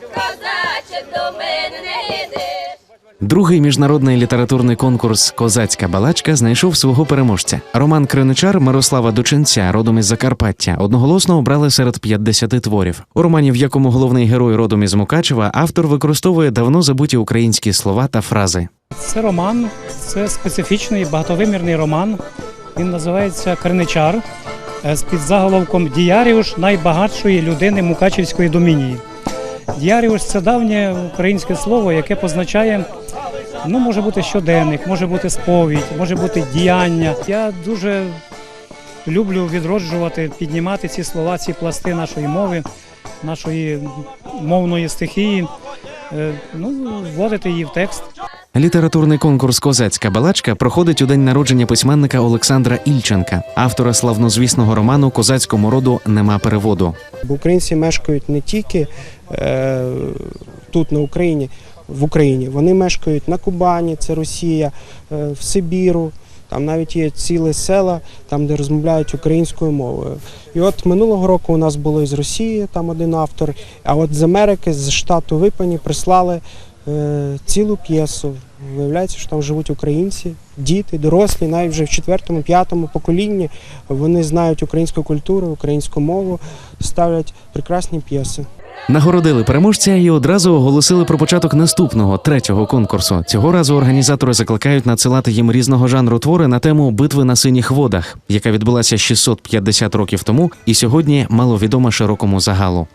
козаче, до мене не. Другий міжнародний літературний конкурс Козацька балачка знайшов свого переможця. Роман Криничар Мирослава Доченця, родом із Закарпаття, одноголосно обрали серед 50 творів. У романі, в якому головний герой родом із Мукачева, автор використовує давно забуті українські слова та фрази. Це роман, це специфічний багатовимірний роман. Він називається Криничар е, з підзаголовком Діаріуш найбагатшої людини Мукачівської домінії. Діаріуш це давнє українське слово, яке позначає, ну, може бути щоденник, може бути сповідь, може бути діяння. Я дуже люблю відроджувати, піднімати ці слова, ці пласти нашої мови, нашої мовної стихії, е, ну, вводити її в текст. Літературний конкурс Козацька балачка проходить у день народження письменника Олександра Ільченка, автора славнозвісного роману Козацькому роду нема переводу. Бо українці мешкають не тільки е, тут, на Україні, в Україні. Вони мешкають на Кубані, це Росія, е, в Сибіру. Там навіть є ціле села, там, де розмовляють українською мовою. І от минулого року у нас було із Росії, там один автор, а от з Америки, з штату Випані, прислали цілу п'єсу. Виявляється, що там живуть українці, діти, дорослі, навіть вже в четвертому, п'ятому поколінні вони знають українську культуру, українську мову, ставлять прекрасні п'єси. Нагородили переможця і одразу оголосили про початок наступного третього конкурсу. Цього разу організатори закликають надсилати їм різного жанру твори на тему битви на синіх водах, яка відбулася 650 років тому, і сьогодні маловідома широкому загалу.